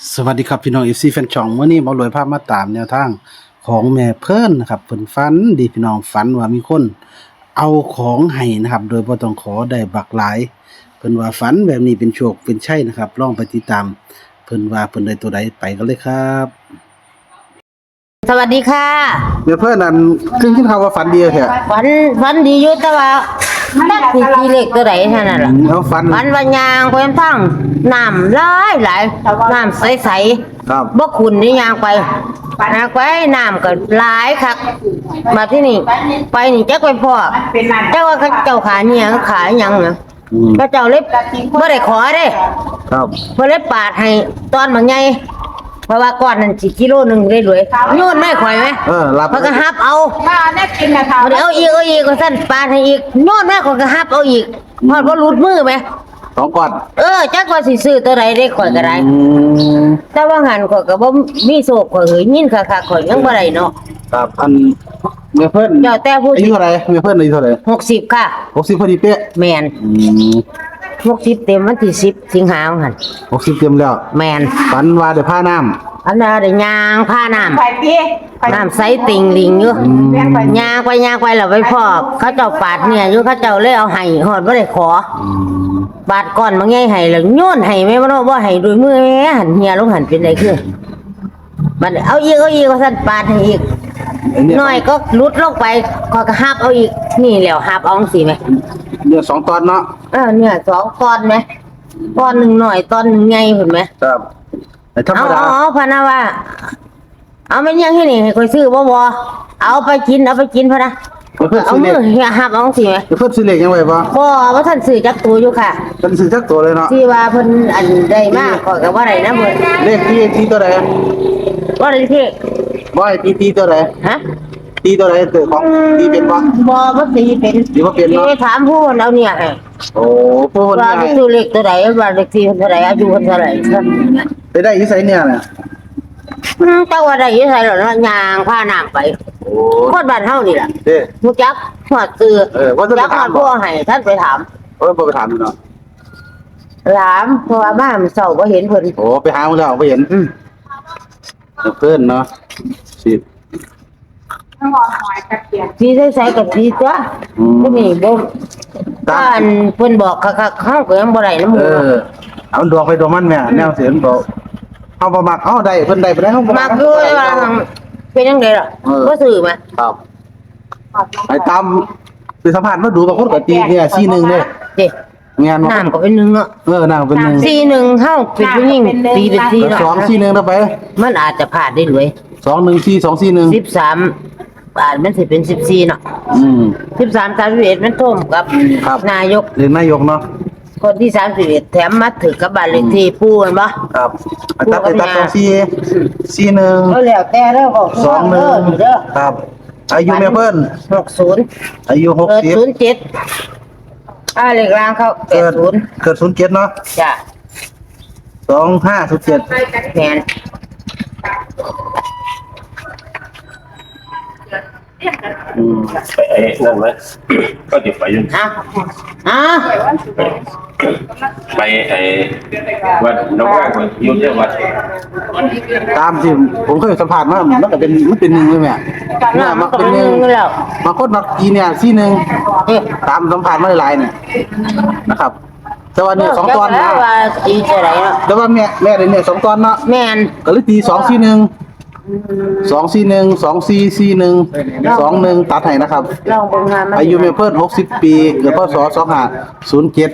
สวัสดีครับพี่น้องเอฟซีแฟนช่องมื้อนี้หมารวยภาพมาตามแนวทางของแม่เพิ่นนะครับเพิ่นฝันดีพี่น้องฝันว่ามีคนเอาของให้นะครับ โดยบ่ต้องขอได้บักหลายเพิ่นว่าฝันแบบนี้เป็นโชคเป็นชัยนะครับลองไปติดตามเพิ่นว่าเพิ่นได้ตัวใดไปกันเลยครับสวัสดีค่ะแม่เพิ่นนั่นคือคิดคำว่าฝันดีแท้ฝันฝันดีอยู่แต่ว่า ตักที่ทีเล็กตัวไหนเท่านั้นล่ะเอาฝันฝันว่ายางไปทั้งน้ำหลายหลายน้ำใสครับ ๆบ่ขุนนี่ยางไปยางไปน้ำก็หลายคักมาที่นี่ ไปนี่จักไปพ่อเจ้าว่าเขาเจ้าขาเนี่ยงขายหยังนะอืมก็เจ้าเล็บบ่ได้ขอเด้ครับ เพิ่นเลยปาดให้ตอนบางไง ราะว่าก้อนนั้นสิกิโลหนึงได้รวยโยนไม่ข่อยไหมเออรับเพิ่นก็ฮับเอาถ้าได้กินนะคะเอาเดี๋ยวเอาอีกเอาอีกก็สั่นปาดให้อีกโน่นแม่ก็กระฮับเอาอีกพอดบ่หลุดมือไหม สองก่อนเออจักว่าสิซื้อตัวใดได้ข่อยก็ได้ อืมแต่ว่าหันข่อยก็บ่มีโศกข่อยเฮ้ยยินคักๆข่อยยังบ่ได้เนาะ ครับอันแม่เพิ่นเจ้าแต่ผู้อายุเท่าไหร่แม่เพิ่นอายุเท่าไหร่60ค่ะ60พอดีเป๊ะแม่นอืม60เต็มวันที่10สิงหาคมหั่น60เต็มแล้วแม่นฝันว่าได้ผ้าน้ำ อันน่ะได้ยางผ้าน้ำ ไปพี่ไปน้ำใสติ่งลิงอยู่เรียกไปยางไปยางไปแล้วไปพ่อเขาเจ้าปาดเนี่ยอยู่เขาเจ้าเลยเอาให้ฮอดบ่ได้ขอบาดก่อนบางไงให้แล้วโยนให้แม่บ่รู้ว่าให้ด้วยมือแม่หันเฮียลงหันเป็นไรคือบัดเอาอีกเอาอีกว่าซั่นปาดให้อีกอันเนี้ยน้อยก็ลุดลงไปก็ก็หับเอาอีกนี่แล้วหับเอาจังซี่ไหมเนี่ยสองตอนเนาะเออเนี่ยสองตอนไหมตอนหนึ่งหน่อยตอนหนึ่งไงเห็นไหมครับ แต่ธรรเอามดาเอาเอาพะนะว่า เอาไม่ยังที่นี่ให้คอยซื้อบ่บ่เอาไปกินเอาไปกินพะนะเพื่อนเอาซื้อมืเลอขเฮียหับเอาจังซี่ไหมเพื่อนซื้อเลขยังไงบ่บ่ว่าท่านซื้อจักตัวอยู่ค่ะเป็นซื้อจักตัวเลยเนาะที่ว่าเพิ่นอันใดมากก็ก็ว่าได้นะเพิ่นเลขที่ที่ตัวใดว่าได้ที่บ่ให้ตีตีตัวใดฮะตีตัวใดตัวของตีเป็นบ่ บ่บ่สิเป็นตีบ่เป็นเนาะที่ถามผู้คนเอาเนี่ยให้โอ้ผู้คนว่าเนี่ยเป็นตัวเลขตัวใดว่าเลขที่เท่าไหร่อายุเท่าไหร่ครับ ไปได้อีไสเนี่ยน่ะอืมแต่ว่าได้อยู่ไสแล้วเนาะย่างพาน้ำไปโอ้คนบ้านเฮานี่ล่ะเด้รู้จักฮอดซื้อเออว่าจะไปจักฮถาอมดบ่ ผู้ให้ท่านไปถามโอ้ยบ่ไปถามเนาะถามเพราะว่าบ้านเศร้าบ่เห็นเพิ่นโอ้ไปหามาแล้วบ่เห็นอืมเพื่อนเนาะสิ ต้องรอหอยกระเทียมสีใสๆกับสีตัวอืม ก็นี่บ่ตาบ้ามนเพิ่นบอกคักๆเฮาก็ยังบ่ได้นำหเอมู่อเอาดวงไปดวงมันแม่แนวเสียนบ่ เฮาบ่มักเฮาได้เพิ่นได้ไปได้เฮาบ่มักอยู่แต่ว่าเป็นจังไดล่ะเออบ่ซื้อมาครับไปตามไปสัมภาษณ์มาดูบางคนก็ตีเนี่ยซีหนึ่งเนี่ยเด้งานน้ำก็เป็นหนึ่งเนาะเออนางเป็นหนึ่งสี่หนึ่งเฮาเป็นผู้หญิงตีเป็นสี่แล้วเนาะสองซีหนึ่งแล้วไป มันอาจจะพลาดได้เลยสองหนึ่งซีสองซีหนึ่งสิบสามอาจมันสิเป็นสิบสี่เนาะอืมสิบสามสามสิบเอ็ดมันท่วมกับครับนายกเรียนนายกเนาะ คนที่สามสิบเอ็ดแถมมาถือกับบ้านเลขที่ปูนบ่ ครับตัดไปตัดสองซีซีหนึ่งก็แล้วแต่เด้อบอกสองหนึ่งเด้อครับ อายุแม่เพิ่นหกศูนย์อายุหกเกิดสิบศูนย์เจ็ดอ่าเลขรางเขาแปเกิดดศูนย์เกิดศูนย์เจ็ดเนาะจ้ะสองห้าศูนย์เจ็ดแมนอืมไปไอ้นั่นไหมก็จะไปอยุ่งอะอะ ไปไอ้วัดน้องแวกยุ่งเรื่องวัดตามที่ผมเคยสัมผัสมามันก็เป็นมันเป็นหนึ่งเลยแม่เนี่ยมันก็เป็นหนึ่งแล้วบางคนมักกีเนี่ยซีหนึ่งเอ๊ะตามสัมผัสมาหลายๆเนี่ยนะครับ แต่ว่าเนี่ยสองตอนแล้นะวว่าตีจะไหนเนาะแต่ว่าแม่แม่ได้เนี่ยสองตอนเนาะแม่นก็เลยตีสองสี่หนึ่ง สองสี่หนึ่งสองสี่สี่หนึ่งสองหนึ่งตัดให้นะครับ ลองเบิ่งงานมันอายุแม่เพิ่นหกสิบปีเกิดพศสองห้าศูนย์เจ็ด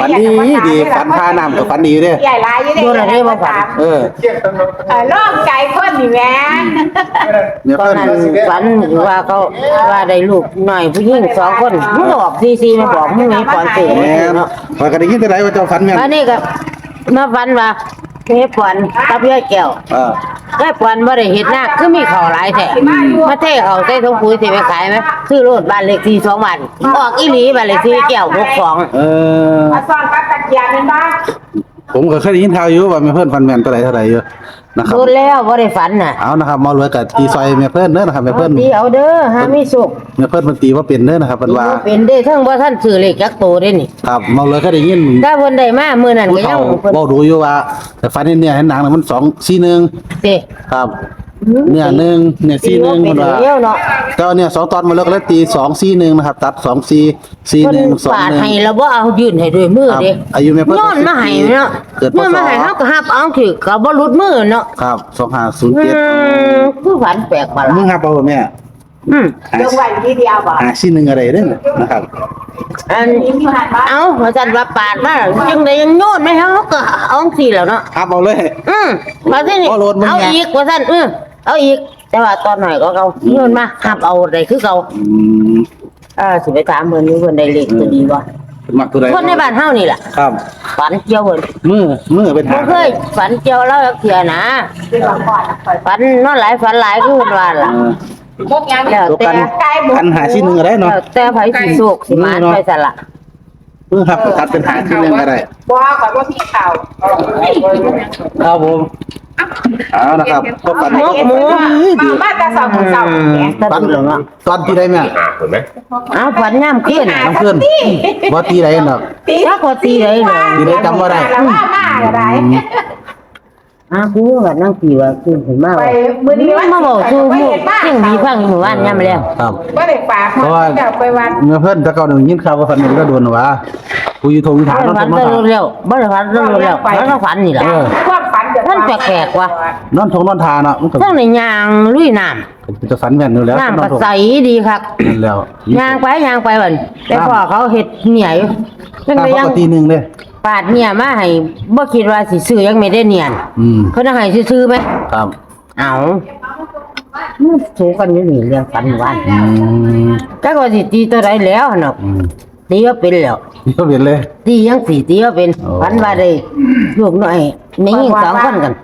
ฝันดีดีฝันพาน้ำกับฝันดีเด้ใหญ่หลายอยู่ดูหน่อยได้บ่ฝัน เออเออล่องใจคนนี่แม่แม่ตอนเพิ่นนั้นฝันว่าเขาว่าได้ลูกหน่อยผู้หญิงสองคนมึงบอกซีซีมาบอกมึงมีก่อนตื่นแม่เนาะพอยก็ได้ยินแต่ไหนว่าเจ้าฝันแม่นอันนี้ก็มาฝันว่า เฮ็ดปอนกับยายแก้วเออยายปอนบ่ได้เฮ็ดนาคือมีข้าวหลายแท้มาเทเขาใส่ถุงปุ๋ยสิไปขายไหมซื้อรถบ้านเลขที่2บ้านออกอีหลีบ้านเลขที่แก้ว62เออ มาซ่อนกับตะเกียบเป็นบ้า ผมก็เคยได้ยินข่าวอยู่ว่าแม่เพิ่นฟันแม่นเท่าไหร่เท่าไหร่อยู่นะครับ โดนแล้วบ่ได้ฝันน่ะเอานะครับหมอรวยกับตีซอยแม่เพิ่นเด้อนะครับแม่เอาเพิ่นตีเอาเด้อหามีสุขแม่เพิ่นมันตีว่าเป็นเด้อนะครับเพิ่นว่าเป็นได้ทั้งบ่ท่านซื้อเลขจักโตเด้นี่ครับหมอรวยก็ได้ยินถ้าเพิ่นได้มามื้อนั้นผู้ก็ยัเฒ่างเพิ่นเว้าดูอยู่ว่าแต่ฟันเนี่ยเห็นหนังน่ะมัน2 4 1เด้ครับ เนี่ยหนึ่งเนี่ย4 1เป็เพิ่นนว่าเดียวเนาะก็เนี่ยสองตอนมาแล้วก็เลยตี2 4 1นะครับ ตัด2 4 4เพิ่น1ปาด2ให้1แล้วบ่เอายื่นให้ด้วยมือเด้ครับอายุแม่เพิ่นย้อนมาให้เนาะเกิดพศเมื่อมาให้เฮาก็ฮับเอาถือก็บ่หลุดมือเนาะครับอื2507มคือฝันแปลกประหลามึดงครับเอาบ่แม่อืมยกไว้ทีเดียวบ่หาชิ้นหนึงอะไรเด้อนะครับอันยิ้มอยู่หันบ้านเอาว่าจันว่าปาดมาจังไดยังโยนไม่เฮาก็เอาจังซี่แล้วเนาะครับเอาเลย อืมมาที่นี่บ่โลดมึงเอาไงอีกว่าซั่นเออ เอาอีก แต่ว่าตอนหน่อยก็เอาโยนมาฮับเอาได้คือเก่าอืมเออสิไปถามเพิ่นอยู่เพิ่นได้เลขตัวดีบ่มักตัวใดคนในบ้านเฮานี่ล่ะครับฝันเกี่ยวเพิ่นมือมือเป็นบ่หางเคยฝันเกี่ยวแล้วจักเทื่อนะเป็นก่อนก่อนคอยฝันนอนหลายฝันหลายคือเพิ่นว่าล่ะพกยัง แล้วตัวแต่กันไก่หมูกันหาชิ้นหนึงก็ได้เนาะ แล้วแต่ไผสิโชคสิมานไปซะล่ะ มือครับตัดเป็นหาชิ้นหนึงก็ได้บ่ก่อนว่าพี่ข่าวครับผมเอานะครับก็ปันหมกหมูมามาแต่สองเสาแกตัปัดนเหลืองอะตอนที่ใดแม่อ่าเห็นไหมเอาฝันย่ำขึ้นน้ำขึ้นว่าตีใดเนาะตีถ้าก็ตีเลยเลยตีได้จำบ่ได้แล้วว่ามาอะไร อ้าวกูว่านั่งตีว่าขึ้นถึงมากไปเลยมื้อนี้วันมาบอกคือไปหมู่เห็นบ้านเสียงดีฟังหมู่บ้านย่ำแล้วครับบ่ได้ฝากเพราะว่าเจ้าไปวัดเมื่อเพิ่นแตะเก่าหนึ่งยินข่าวว่าฝันเห็นก็โดนว่ากูอยู่ทงฐานบ่นอนได้ทฝันงนอนก็ฐานรู้แล้วบ่ได้ฝันก็รู้แล้วแล้วก็ฝันนี่แหละความฝันเดี๋ยวมันแปลกๆว่ะนอนทงนอนทานเนาะมันก็ทั้งในยางลุยน้จะฝันแม่นอยู่แล้วำน้ำนอก็นทงใสดีครับนั่นแล้วยางไปยางไปบัดแต่พ่อเขาเฮ็ดเหนียอยู่จังตามไดปยังกติหนึงเด้ ปาดเนี่ยมาให้บ่คิดว่าสิซื้อยังไม่ได้เนียนอืมเพิ่นเอาให้ซื้อๆไหมครับเอามันสูกันอยู่นี่เรื่องฝันหมู่บ้านอืมจักว่าสิตีตัวใดแล้วหั่นน่ะอืมตีว่าเป็นแล้ว นี่ก็เห็นเลย ตียังสี่ตีว่าเป็นโอ้ ฝันว่าได้ลูกน้อยนี่ยิงสองคนกัน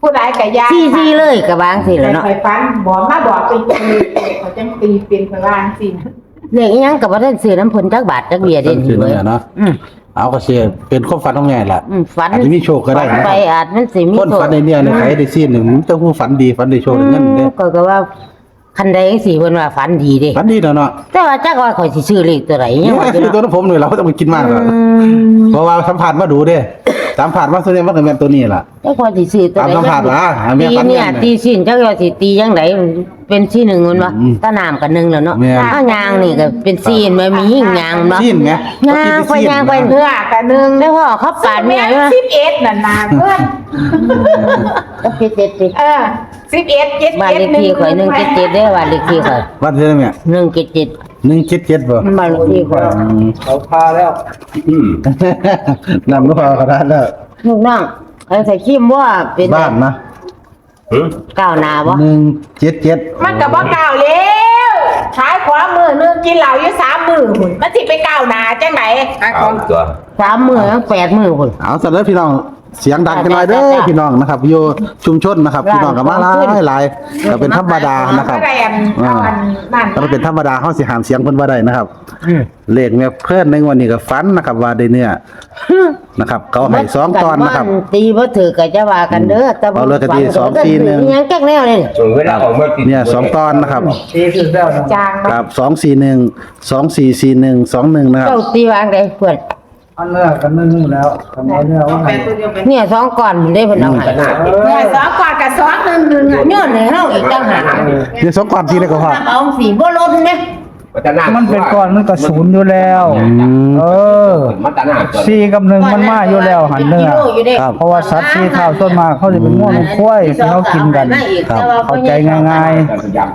ผู้ใดก็ยาซี่ซี่เลยกับบางสิแหล้วเนาะไปฝันบอกมาบอกเป็นคือเขาจังตีเป็นไปว่าสิ เรื่องอิหยังกับว่าได้ซื้อน้ำเพิ่นจักบาทจักเบียร์เด่นชื่อเว้ยเนี่ยเนาะอืม เอาก็เชียร์เป็นความฝันของแม่แหละอืมฝันอาจจะมีโชคก็ได้ฝันไปอาจมันสิมีคนโชคฝันในเนี่ยในใครได้ซีนหนึ่งมันต้องผู้ฝันดีฝันได้โชคได้เงินเด้อืมก็ก็ว่า คันใดจังซี่เพิ่นว่าฝันดีเด้ ฝันดีแล้วเนาะแต่ว่าจักว่าข่อยสิซื้อเลขตัวใดนี่ยังว่าอยู่คือตัวเนาะน้ำผมเลยเราต้องไปกินมากเลยอืมเพราะว่าสัมผัสมาดูเด้สัมผัสมาส่วนใหญ่มันก็แม่นตัวนี้ล่ะจักข่อยสิซื้อตัวใดตามสัมผัสล่ะหาแม่ตีฝันเนี่ยแม่นน่ะตีสิ้นจักว่าสิตีจังไดเป็นที่หนึ่งมันวะอืมตาน้ำกับหนึ่งแล้วเนาะแม่นถ้ายางนี่ก็เป็นซีนมันมียิ่งยางเนาะซีนไหมยางไปยางไปเนื้อกับหนึ่งแล้วพ่อเขาปาดเมียอยู่นะสิบเอ็ดนั่นนะเพื่อนก็เจ็ดเจ็ดเจ็ดเออ สิบเอ็ดเจ็ดบ้านเจ็ดเลขที่ข่อยหนึ่งเจ็ดเจ็ดได้อบ้านเลขที่ข่อยวัดเท่าไหร่แม่หนึ่งเจ็ดเจ็ดหนึ่งเจ็ดเจ็ดบ่บ้านเลขที่ข่อยอืมเขาพาแล้วอืม นำก็พอขนาดแล้วลูกน้องไอ้ใส่ขี้มว่าเป็นบ้านนะหืมก้าวหน้าบ่หนึ่งเจ็ดเจ็ดมันกับว่าเก่าแล้วขายขวามือนึงกินเหล้าอยู่สามมือหุ่นมันสิไปเก่าหนาจังไหน ขายขเอาองตัวสามมือยังแปดมือคนเอาสัตว์เลยพี่น้อง เสียงดังกันหน่อยเด้อพี่น้องนะครับอยู่ชุมชนนะครับพี่น้องกับมาหลายหลายก็เป็นธรรมดานะครับก็ได้อันเอาอันนั่นถ้ามันเป็นธรรมดาเขาสิหามเสียงเพิ่นว่าได้นะครับเลขเนี่ยเพิ่นในงวดนี้ก็ฝันนะครับว่าได้เนี่ยนะครับเขาให้สองตอนนะครับตีบ่ถือก็จะว่ากันเด้อแต่เอาเลยก็ตีสองสี่หนึ่งยังแก๊กแนวเลยส่วนเวลาของเมื่อกี้เนี่ยสองตอนนะครับตีขึ้นแล้วนะจางครับสองสี่หนึ่งสองสี่สี่หนึ่งสองหนึ่งนะครับเจ้าตีวางได้เพื่อน อันเนื้อกันนึ่งแล้วทำไมเนื้อว่าไงเนี่ยสองก่อนได้เพิ่นเอาให้เนี่ยสองกอดกับสองหนึ่งหนึ่งอะย้อนให้เฮาอีกต่างหากเนี่ยสองก่อนทีเลยก็พอ เอาสีบ่ลดเด้มั นจะหน้ามันเป็นก้อนมันก็ศูนย์อยู่แล้วอืมเออมันจะหน้าตัวสี่กับหนึ่งมันมาอยู่แล้วหันเนื้อครับ เพราะว่าสัตว์สี่เท่าต้นมากเขาจะเป็นง่วงเป็นควายที่เขากินกัน ครับ เข้าใจง่าย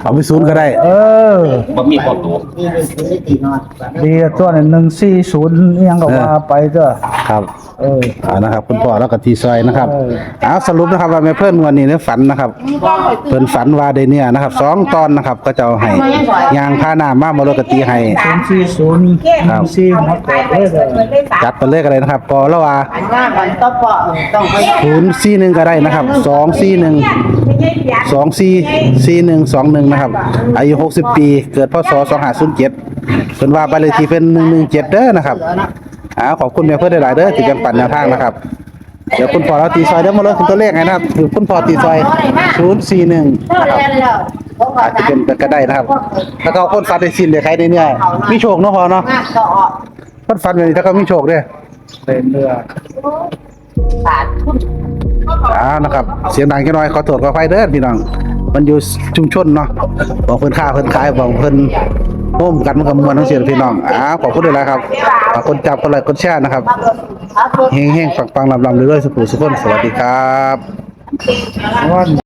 เอาไปศูนย์ก็ได้ ๆ เออมันมีความตัวนี่เป็นสิตีนอน ดีตัวนึงหนึ่งสี่ศูนย์ยังก็ว่าไปเด้อครับ เออ อ่านะครับคุณพ่อแล้วก็ทีซอยนะครับเออ เอาสรุปนะครับว่าแม่เพิ่อนวันนี้เนี่ยฝันนะครับเพิ่นฝันว่าได้เนี่ยนะครับสองตอนนะครับก็จะเอาให้ยางพาน้ำมามาโลกตีให้ศูนย์สี่ศูนย์หนึ่งสี่หมดไปเลยไปเด้อจัดไปเลยก็ได้นะครับพอแล้วว่าอันว่ามันต้องปาะต้องไปศูนย์สี่หนึ่งก็ได้นะครับสองสี่หนึ่ง สองสี่สี่หนึ่งสองหนึ่งนะครับ อายุหกสิบปี เกิดพศสองห้าศูนย์เจ็ดเพิ่นว่าไปเลยที่เป็นหนึ่งหนึ่งเจ็ดเด้อนะครับ อ่าขอบคุณแม่เพื่อนหลายๆเด้อที่ยังปั่นแนวทางนะครับ เดี๋ยวคุณพ่อเราตีซอยเดี๋ยวมาเลยคุณตัวเลขไงนะครับคือคุณพ่อตีซอยศูนย์สี่หนึ่งเท่าเรียนแล้วอาจจะเป็นก็ได้นะครับ แล้วก็คนฟันได้สิ้นเลยใครในเนี่ยมีโชคเนาะพ่อเนาะงานก็ออกคนฟันแบบนี้ถ้าก็มีโชคเด้อเป็นเรือบาททุนอ่านะครับ เสียงดังแค่น้อยขอโทษขออภัยเด้อพี่น้อง มันอยู่ชุมชนเนาะบอกเพิ่นค้าเพิ่นขายบอกเพิ่น โฮมกันมันก็มวนทั้งเสียพี่น้องอ่าขอบคุณด้วยนะครับคนจับคนไลค์คนแชร์นะครับเอาตัวเฮงๆปังๆลำๆเรื่อยๆสุขุสุขนสวัสดีครับวัน